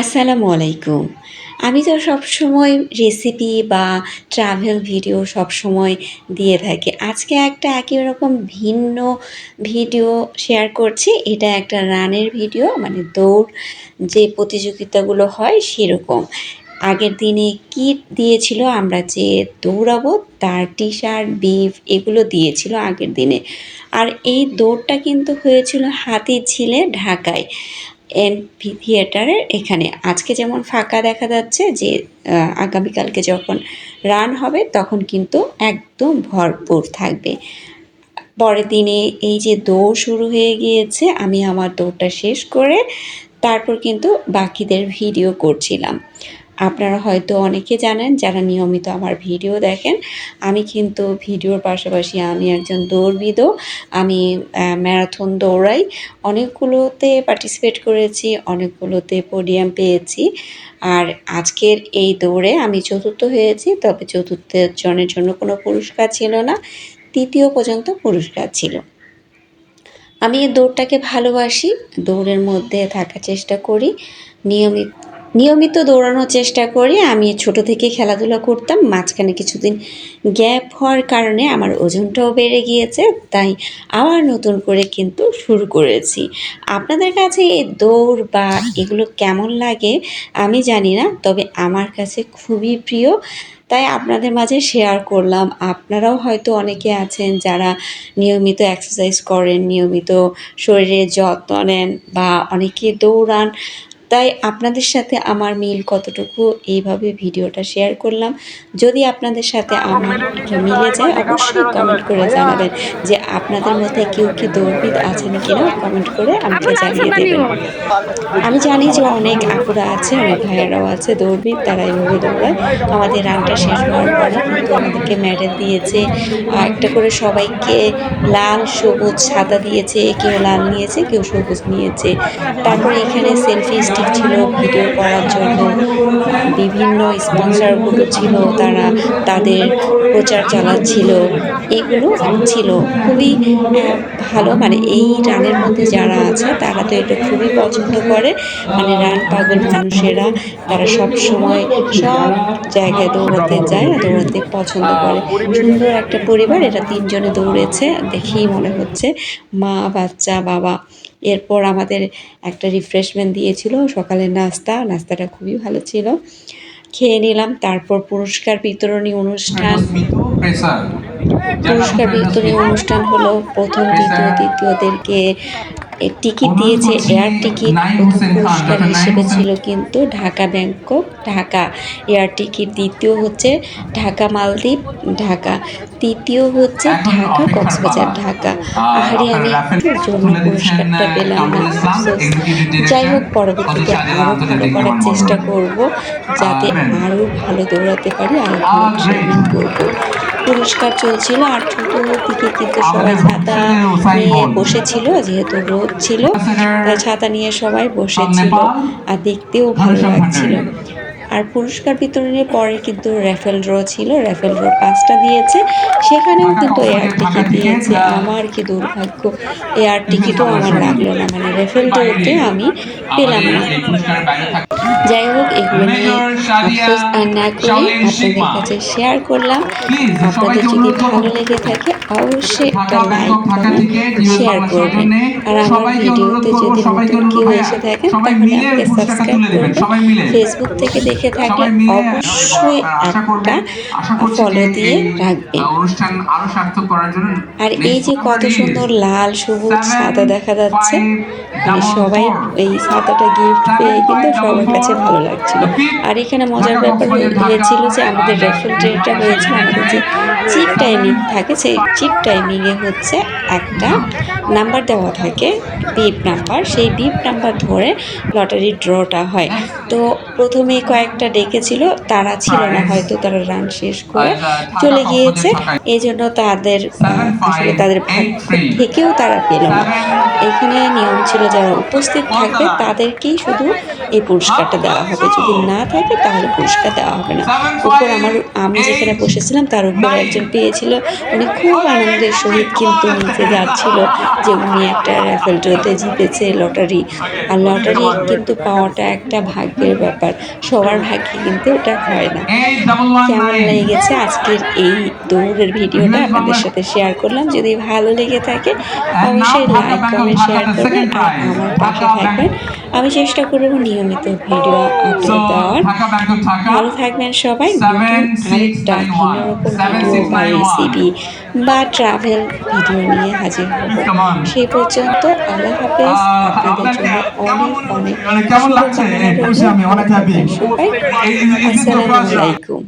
আসসালামু আলাইকুম। আমি তো সবসময় রেসিপি বা ট্রাভেল ভিডিও সবসময় দিয়ে থাকি। আজকে একটা একই রকম ভিন্ন ভিডিও শেয়ার করছি। এটা একটা রানের ভিডিও মানে দৌড় যে প্রতিযোগিতাগুলো হয় সেরকম। আগের দিনে কিট দিয়েছিল, আমরা যে দৌড়াবো, তার টি শার্ট বিফ এগুলো দিয়েছিল আগের দিনে। আর এই দৌড়টা কিন্তু হয়েছিল হাতির ঝিলে ঢাকায়। এমপি থিয়েটারের এখানে। আজকে যেমন ফাঁকা দেখা যাচ্ছে যে আগামীকালকে যখন রান হবে, তখন কিন্তু একদম ভরপুর থাকবে। পরের দিনে এই যে দৌড় শুরু হয়ে গিয়েছে, আমি আমার দৌড়টা শেষ করে তারপর কিন্তু বাকিদের ভিডিও করছিলাম। আপনারা হয়তো অনেকে জানেন, যারা নিয়মিত আমার ভিডিও দেখেন, আমি কিন্তু ভিডিওর পাশাপাশি আমি একজন দৌড়বিদও আমি ম্যারাথন দৌড়াই। অনেকগুলোতে পার্টিসিপেট করেছি, অনেকগুলোতে পোডিয়াম পেয়েছি। আর আজকের এই দৌড়ে আমি চতুর্থ হয়েছি, তবে চতুর্থ জনের জন্য কোনো পুরস্কার ছিল না, তৃতীয় পর্যন্ত পুরস্কার ছিল। আমি এই দৌড়টাকে ভালোবাসি, দৌড়ের মধ্যে থাকার চেষ্টা করি, নিয়মিত নিয়মিত দৌড়ানোর চেষ্টা করি আমি ছোট থেকে খেলাধুলা করতাম। মাঝখানে কিছুদিন গ্যাপ হওয়ার কারণে আমার ওজনটাও বেড়ে গিয়েছে, তাই আবার নতুন করে কিন্তু শুরু করেছি। আপনাদের কাছে এই দৌড় বা এগুলো কেমন লাগে আমি জানি না, তবে আমার কাছে খুবই প্রিয়। তাই আপনাদের মাঝে শেয়ার করলাম। আপনারাও হয়তো অনেকে আছেন যারা নিয়মিত এক্সারসাইজ করেন, নিয়মিত শরীরের যত্ন নেন বা অনেকে দৌড়ান। তাই আপনাদের সাথে আমার মিল কতটুকু, এইভাবে ভিডিওটা শেয়ার করলাম। যদি আপনাদের সাথে আমার মিলে যায়, অবশ্যই কমেন্ট করে জানাবেন যে আপনাদের মধ্যে কেউ কি দৌড়বিদ আছেন কিনা কমেন্ট করে আমাকে জানিয়ে দেবেন। আমি জানি যে অনেক আপুরা আছে অনেক ভাইয়ারাও আছে দৌড়বিদ তারা এইভাবে দৌড়ায়। আমাদের রানটা শেষ হওয়ার পরে কিন্তু আমাদেরকে মেডেল দিয়েছে। একটা করে সবাইকে লাল সবুজ সাদা দিয়েছে কেউ লাল নিয়েছে কেউ সবুজ নিয়েছে। তারপরে এখানে সেলফি স্টিক ছিল ভিডিও করার জন্য। বিভিন্ন স্পন্সরগুলো ছিল, তারা তাদের প্রচার চালাচ্ছিল, এগুলো ছিল খুবই ভালো। মানে এই রানের মধ্যে যারা আছে, তারা তো এটা খুবই পছন্দ করে। মানে রান পাগল মানুষেরা, তারা সব সময় সব জায়গায় দৌড়াতে যায় আর দৌড়াতে পছন্দ করে। সুন্দর একটা পরিবার এটা তিনজনে দৌড়েছে, দেখেই মনে হচ্ছে মা, বাচ্চা, বাবা। এরপর আমাদের একটা রিফ্রেশমেন্ট দিয়েছিল, সকালের নাস্তা। নাস্তাটা খুবই ভালো ছিল। খেয়ে নিলাম, তারপর পুরস্কার বিতরণী অনুষ্ঠান। পুরস্কার বিতরণী অনুষ্ঠান হলো প্রথম, দ্বিতীয়, তৃতীয়দেরকে টিকিট দিয়েছে এয়ার টিকিট প্রথম পুরস্কার হিসেবে ছিল কিন্তু Dhaka Bangkok Dhaka. Air ticket দ্বিতীয় হচ্ছে ঢাকা মালদ্বীপ ঢাকা। তৃতীয় হচ্ছে ঢাকা কক্সবাজার ঢাকা। আহারে আমি একটুর জন্য পুরস্কারটা পেলাম না। যাই হোক পরবর্তীতে আরও ভালো করার চেষ্টা করব যাতে আরও ভালো দৌড়াতে পারি আরও ভালো ট্রেনিং করব। পুরস্কার চলছিল আর ছোট দিকে কিন্তু সবাই ছাতা নিয়ে বসেছিল যেহেতু রোদ ছিল। ছাতা নিয়ে সবাই বসেছিল আর দেখতেও ভালো লাগছিল। আর পুরস্কার বিতরণের পরে কিন্তু র্যাফেল ড্র ছিল র্যাফেল ড্র পাঁচটা দিয়েছে। সেখানেও কিন্তু এয়ার টিকিট দিয়েছে। আমার কি দুর্ভাগ্য এয়ার টিকিটও আমার লাগল না মানে র্যাফেল ড্রতে আমি পেলাম না। যাই হোক এগুলো নিয়ে আফসোস আর না করে আপনাদের কাছে শেয়ার করলাম। আপনাদের যদি ভালো লেগে থাকে অবশ্যই একটা লাইক শেয়ার করবেন আর আমার ভিডিওতে যদি নতুন কেউ এসে থাকেন তাহলে আমাকে সাবস্ক্রাইব করবেন। ফেসবুক থেকে দেখে থাকলে অবশ্যই একটা ফলো দিয়ে রাখবে অনুষ্ঠান আরও সার্থক করার জন্য আর এই যে কত সুন্দর লাল সবুজ সাদা দেখা যাচ্ছে। সবাই এই সাদাটা গিফট পেয়ে কিন্তু সবার কাছে ভালো লাগছিল। আর এখানে মজার ব্যাপার হয়ে- হয়েছিল যে আমাদের রেফেল ডেটটা হয়েছিল আমাদের যে চিপ টাইমিং থাকে সেই চিপ টাইমিংয়ে হচ্ছে একটা নাম্বার দেওয়া থাকে বিপ নাম্বার সেই বিপ নাম্বার ধরে লটারি ড্রটা হয়। তো প্রথমে কয়েকটা ডেকেছিল তারা ছিল না হয়তো তারা রান শেষ করে চলে গিয়েছে। এই জন্য তাদের আসলে তাদের ভাগ থেকেও তারা পেল না। এখানে নিয়ম ছিল যারা উপস্থিত থাকবে, তাদেরকেই শুধু এই পুরস্কারটা দেওয়া হবে। যদি না থাকে, তাহলে পুরস্কার দেওয়া হবে না। উপর আমার, আমি যেখানে বসেছিলাম, তার উপর একজন পেয়েছিল। উনি খুব আনন্দের সহিত কিন্তু নিচে যাচ্ছিল যে উনি একটা র্যাফেল ড্রতে জিতেছে লটারি। আর লটারি কিন্তু পাওয়াটা একটা ভাগ্যের ব্যাপার। সবার ভাগ্যে কিন্তু ওটা হয় না। কেমন লেগেছে আজকের এই দৌড়ের ভিডিওটা? আপনাদের সাথে শেয়ার করলাম। যদি ভালো লেগে থাকে, অবশ্যই লাইক কমেন্ট শেয়ার করবেন. আমার পাশে থাকবেন। আমি চেষ্টা করব নিয়মিত ভিডিও আপলোড দেওয়ার। ভালো থাকবেন সবাই। Seven, নতুন six, আরেকটা ভিন্ন রকম ভিডিও বা রেসিপি বা ট্রাভেল ভিডিও নিয়ে হাজির হব. সেই পর্যন্ত আল্লাহ হাফেজ। আপনাদের জন্য অনেক অনেক মানে? শুভকামনা রইল। সবাই। আসসালামু আলাইকুম।